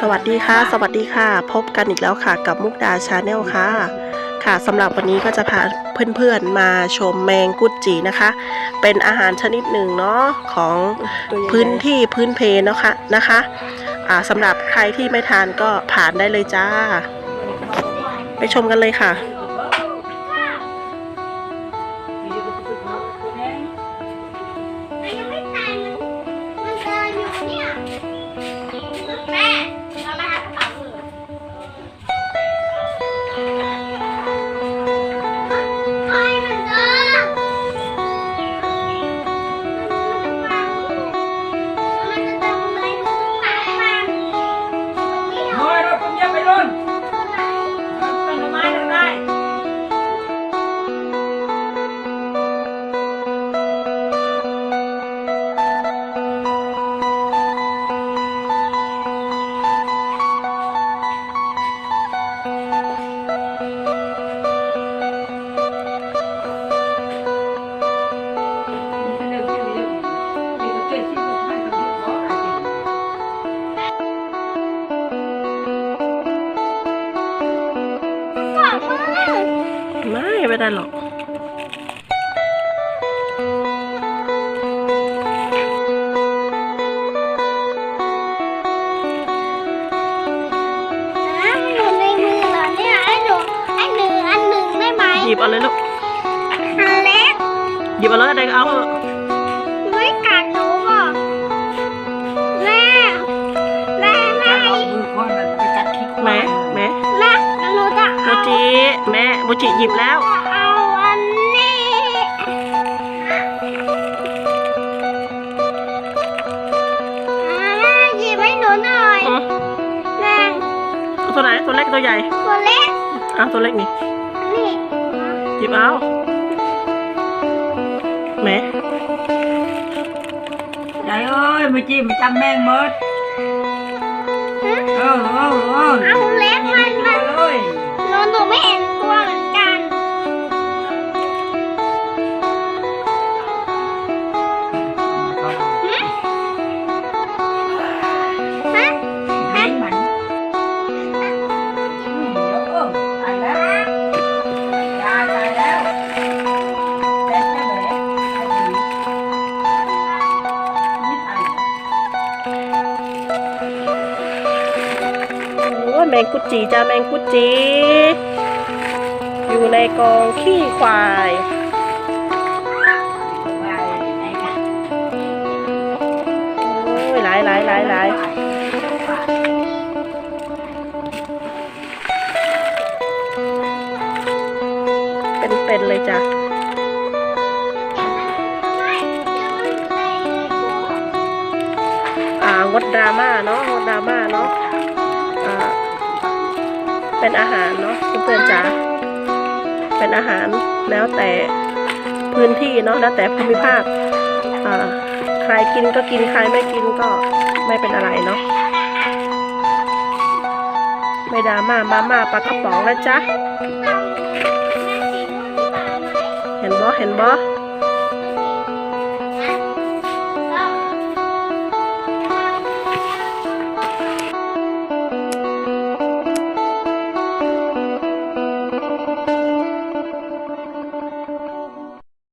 สวัสดีค่ะ สวัสดีค่ะ พบกันอีกแล้วค่ะ กับมุกดาชาแนลค่ะ ค่ะสำหรับวันนี้ก็จะพาเพื่อนๆมาชมแมงกุดจีนะคะ เป็นอาหารชนิดหนึ่งเนาะของพื้นที่พื้นเพเนาะค่ะนะคะอ่าสำหรับใครที่ไม่ทานก็ผ่านได้เลยจ้า ไปชมกันเลยค่ะ ไม่ไม่ได้หรอกนะมันอยู่ในมือเหรอเนี่ยไอ้หนูไอ้หนึ่งอันหนึ่งได้ไหมหยิบเอาเลยลูกอันเล็กหยิบเอาเลยเด็กเอา หนูจะโมเอาจิแม่โมจิหยิบแล้ว เอาอันนี้ แม่หยิบให้หนูหน่อยอืมแม่เอาตัวไหนตัวเล็กตัวใหญ่ตัวเล็กเอาตัวเล็กนี่นี่หยิบเอาแม่ยายเอ้ยไม่จีไม่จำแม่งหมดฮะเออเออเออเอา ยแมงกุจีจ้าแมงกุจี อยู่ในกองขี้ควายโอ้ยหลายหลายหลายหลายเป็นเป็นเลยจ้ะไม่เดี๋ยวมันอยู่ในหัวอ่างดดราม่าเนาะงดดราม่าเนาะอ่า เป็นอาหารเนาะเพื่อนๆจ๋าเป็นอาหารแล้วแต่พื้นที่เนาะแล้วแต่ภูมิภาคใครกินก็กินใครไม่กินก็ไม่เป็นอะไรเนาะไม่ดราม่ามาม่าปลากระป๋องแล้วจ้ะเห็นบ่เห็นบ่